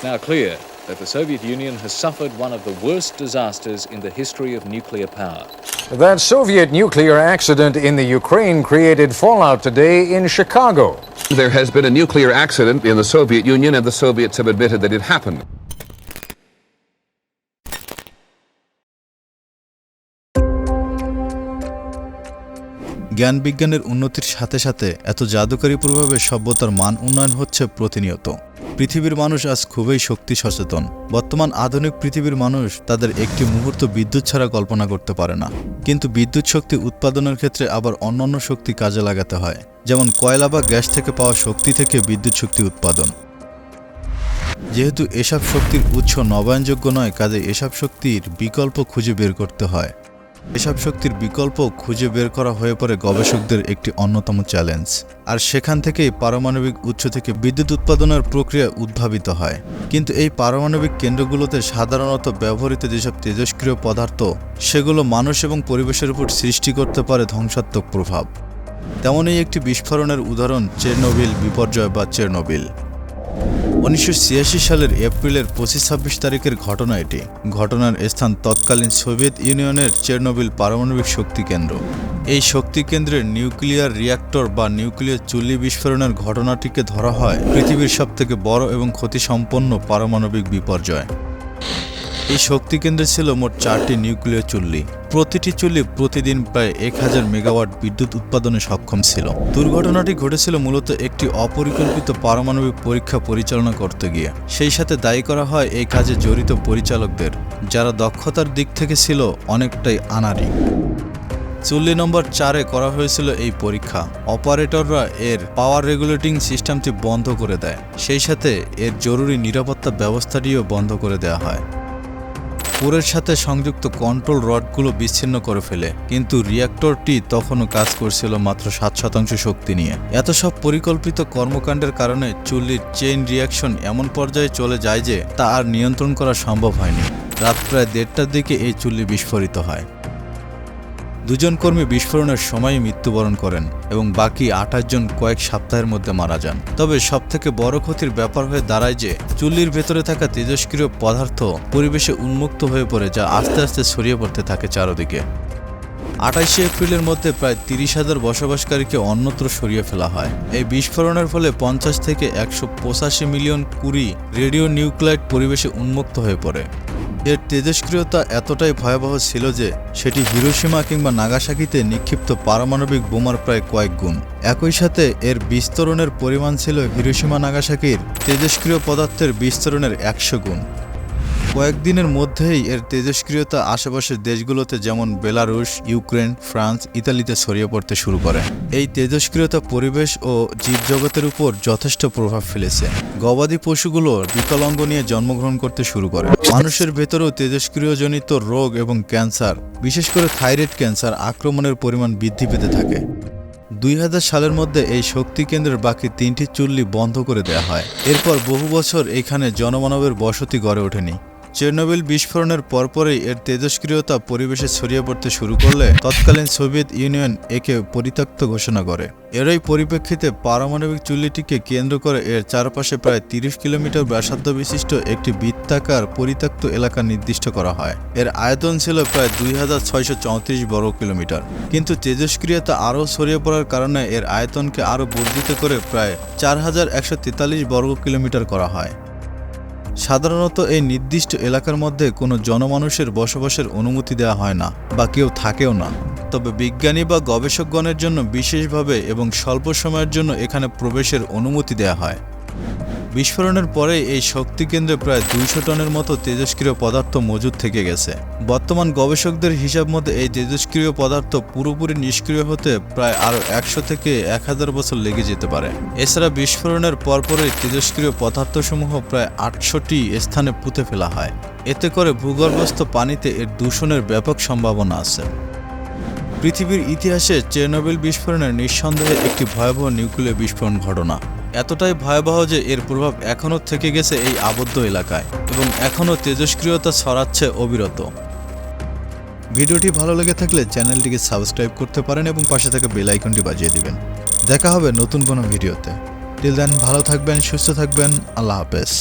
It's now clear that the Soviet Union has suffered one of the worst disasters in the history of nuclear power. That Soviet nuclear accident in the Ukraine created fallout today in Chicago. There has been a nuclear accident in the Soviet Union, and the Soviets have admitted that it happened. জ্ঞান বিজ্ঞানের উন্নতির সাথে সাথে এত জাদুকরী প্রভাবে সভ্যতার মান উন্নয়ন হচ্ছে প্রতিনিয়ত। পৃথিবীর মানুষ আজ খুবই শক্তি সচেতন বর্তমান আধুনিক পৃথিবীর মানুষ তাদের একটি মুহূর্ত বিদ্যুৎ ছাড়া কল্পনা করতে পারে না। কিন্তু বিদ্যুৎ শক্তি উৎপাদনের ক্ষেত্রে আবার অন্যান্য শক্তি কাজে লাগাতে হয়, যেমন কয়লা বা গ্যাস থেকে পাওয়া শক্তি থেকে বিদ্যুৎ শক্তি উৎপাদন। যেহেতু এসব শক্তির উৎস নবায়নযোগ্য নয়, কাজে এসব শক্তির বিকল্প খুঁজে বের করতে হয়। এসব শক্তির বিকল্প খুঁজে বের করা হয়ে পড়ে গবেষকদের একটি অন্যতম চ্যালেঞ্জ। আর সেখান থেকেই পারমাণবিক উৎস থেকে বিদ্যুৎ উৎপাদনের প্রক্রিয়া উদ্ভাবিত হয়। কিন্তু এই পারমাণবিক কেন্দ্রগুলোতে সাধারণত ব্যবহৃত যেসব তেজস্ক্রিয় পদার্থ, সেগুলো মানুষ এবং পরিবেশের উপর সৃষ্টি করতে পারে ধ্বংসাত্মক প্রভাব। তেমনই একটি বিস্ফোরণের উদাহরণ চেরনোবিল বিপর্যয় বা চেরনোবিল। উনিশশো ছিয়াশি সালের এপ্রিলের পঁচিশ ছাব্বিশ তারিখের ঘটনা এটি। ঘটনার স্থান তৎকালীন সোভিয়েত ইউনিয়নের চেরনোবিল পারমাণবিক শক্তি কেন্দ্র। এই শক্তি কেন্দ্রের নিউক্লিয়ার রিয়াক্টর বা নিউক্লিয়ার চুল্লি বিস্ফোরণের ঘটনাটিকে ধরা হয় পৃথিবীর সবথেকে বড় এবং ক্ষতিসম্পন্ন পারমাণবিক বিপর্যয়। এই শক্তি কেন্দ্রে ছিল মোট চারটি নিউক্লিয়ার চুল্লি। প্রতিটি চুল্লি প্রতিদিন প্রায় এক হাজার মেগাওয়াট বিদ্যুৎ উৎপাদনে সক্ষম ছিল। দুর্ঘটনাটি ঘটেছিল মূলত একটি অপরিকল্পিত পারমাণবিক পরীক্ষা পরিচালনা করতে গিয়ে। সেই সাথে দায়ী করা হয় এই কাজে জড়িত পরিচালকদের, যারা দক্ষতার দিক থেকে ছিল অনেকটাই আনারি চুল্লি নম্বর চারে করা হয়েছিল এই পরীক্ষা। অপারেটররা এর পাওয়ার রেগুলেটিং সিস্টেমটি বন্ধ করে দেয়। সেই সাথে এর জরুরি নিরাপত্তা ব্যবস্থাটিও বন্ধ করে দেওয়া হয়। পুরের সাথে সংযুক্ত কন্ট্রোল রডগুলো বিচ্ছিন্ন করে ফেলে, কিন্তু রিয়াক্টরটি তখনও কাজ করছিল মাত্র সাত শতাংশ শক্তি নিয়ে। এত সব পরিকল্পিত কর্মকাণ্ডের কারণে চুল্লির চেইন রিয়াকশন এমন পর্যায়ে চলে যায় যে তা আর নিয়ন্ত্রণ করা সম্ভব হয়নি। রাত প্রায় দেড়টার দিকে এই চুল্লি বিস্ফোরিত হয়। দুজন কর্মী বিস্ফোরণের সময়ই মৃত্যুবরণ করেন এবং বাকি আঠাশ জন কয়েক সপ্তাহের মধ্যে মারা যান। তবে সবথেকে বড় ক্ষতির ব্যাপার হয়ে দাঁড়ায় যে, চুল্লির ভেতরে থাকা তেজস্ক্রিয় পদার্থ পরিবেশে উন্মুক্ত হয়ে পড়ে যা আস্তে আস্তে ছড়িয়ে পড়তে থাকে চারদিকে। আঠাশে এপ্রিলের মধ্যে প্রায় তিরিশ হাজার বসবাসকারীকে অন্যত্র সরিয়ে ফেলা হয়। এই বিস্ফোরণের ফলে পঞ্চাশ থেকে একশো পঁচাশি মিলিয়ন কুড়ি রেডিও নিউক্লাইড পরিবেশে উন্মুক্ত হয়ে পড়ে। এর তেজস্ক্রিয়তা এতটাই ভয়াবহ ছিল যে সেটি হিরোসীমা কিংবা নাগাসাকিতে নিক্ষিপ্ত পারমাণবিক বোমার প্রায় কয়েক গুণ। একই সাথে এর বিস্তরণের পরিমাণ ছিল হিরোসীমা নাগাসাকির তেজস্ক্রিয় পদার্থের বিস্তরণের একশো গুণ। কয়েকদিনের মধ্যেই এর তেজস্ক্রিয়তা আশেপাশের দেশগুলোতে যেমন বেলারুশ, ইউক্রেন, ফ্রান্স, ইতালিতে ছড়িয়ে পড়তে শুরু করে। এই তেজস্ক্রিয়তা পরিবেশ ও জীবজগতের উপর যথেষ্ট প্রভাব ফেলেছে। গবাদি পশুগুলো বিকলাঙ্গ নিয়ে জন্মগ্রহণ করতে শুরু করে। মানুষের ভেতরেও তেজস্ক্রিয়জনিত রোগ এবং ক্যান্সার, বিশেষ করে থাইরয়েড ক্যান্সার আক্রমণের পরিমাণ বৃদ্ধি পেতে থাকে। দুই হাজার সালের মধ্যে এই শক্তি কেন্দ্রের বাকি তিনটি চুল্লি বন্ধ করে দেওয়া হয়। এরপর বহু বছর এখানে জনমানবের বসতি গড়ে ওঠেনি। চেরনোবিল বিস্ফোরণের পরপরই এর তেজস্ক্রিয়তা পরিবেশে ছড়িয়ে পড়তে শুরু করলে তৎকালীন সোভিয়েত ইউনিয়ন একে পরিত্যক্ত ঘোষণা করে। এরই পরিপ্রেক্ষিতে পারমাণবিক চুল্লিটিকে কেন্দ্র করে এর চারপাশে প্রায় তিরিশ কিলোমিটার ব্যাসার্ধ বিশিষ্ট একটি বৃত্তাকার পরিত্যক্ত এলাকা নির্দিষ্ট করা হয়। এর আয়তন ছিল প্রায় দুই হাজার ছয়শো চৌত্রিশ বর্গ কিলোমিটার। কিন্তু তেজস্ক্রিয়তা আরও ছড়িয়ে পড়ার কারণে এর আয়তনকে আরও বর্ধিত করে প্রায় চার হাজার একশো তেতাল্লিশ বর্গ কিলোমিটার করা হয়। সাধারণত এই নির্দিষ্ট এলাকার মধ্যে কোনো জনমানুষের বসবাসের অনুমতি দেওয়া হয় না, বা কেউ থাকেও না। তবে বিজ্ঞানী বা গবেষকগণের জন্য বিশেষভাবে এবং স্বল্প সময়ের জন্য এখানে প্রবেশের অনুমতি দেওয়া হয়। বিস্ফোরণের পরে এই শক্তি কেন্দ্রে প্রায় দুইশো টনের মতো তেজস্ক্রিয় পদার্থ মজুদ থেকে গেছে। বর্তমান গবেষকদের হিসাব মতে এই তেজস্ক্রিয় পদার্থ পুরোপুরি নিষ্ক্রিয় হতে প্রায় আরও একশো থেকে এক হাজার বছর লেগে যেতে পারে। এছাড়া বিস্ফোরণের পরপরই তেজস্ক্রিয় পদার্থসমূহ প্রায় আটশোটি স্থানে পুঁতে ফেলা হয়। এতে করে ভূগর্ভস্থ পানিতে এর দূষণের ব্যাপক সম্ভাবনা আছে। পৃথিবীর ইতিহাসে চেরনোবিল বিস্ফোরণের নিঃসন্দেহে একটি ভয়াবহ নিউক্লিয়ার বিস্ফোরণ ঘটনা। এতটাই ভয়াবহ যে এর প্রভাব এখনও থেকে গেছে এই আবদ্ধ এলাকায় এবং এখনও তেজস্ক্রিয়তা ছড়াচ্ছে অবিরত। ভিডিওটি ভালো লেগে থাকলে চ্যানেলটিকে সাবস্ক্রাইব করতে পারেন এবং পাশে থেকে বেল আইকনটি বাজিয়ে দিবেন। দেখা হবে নতুন কোনো ভিডিওতে। টিল দেন ভালো থাকবেন, সুস্থ থাকবেন, আল্লাহ হাফেজ।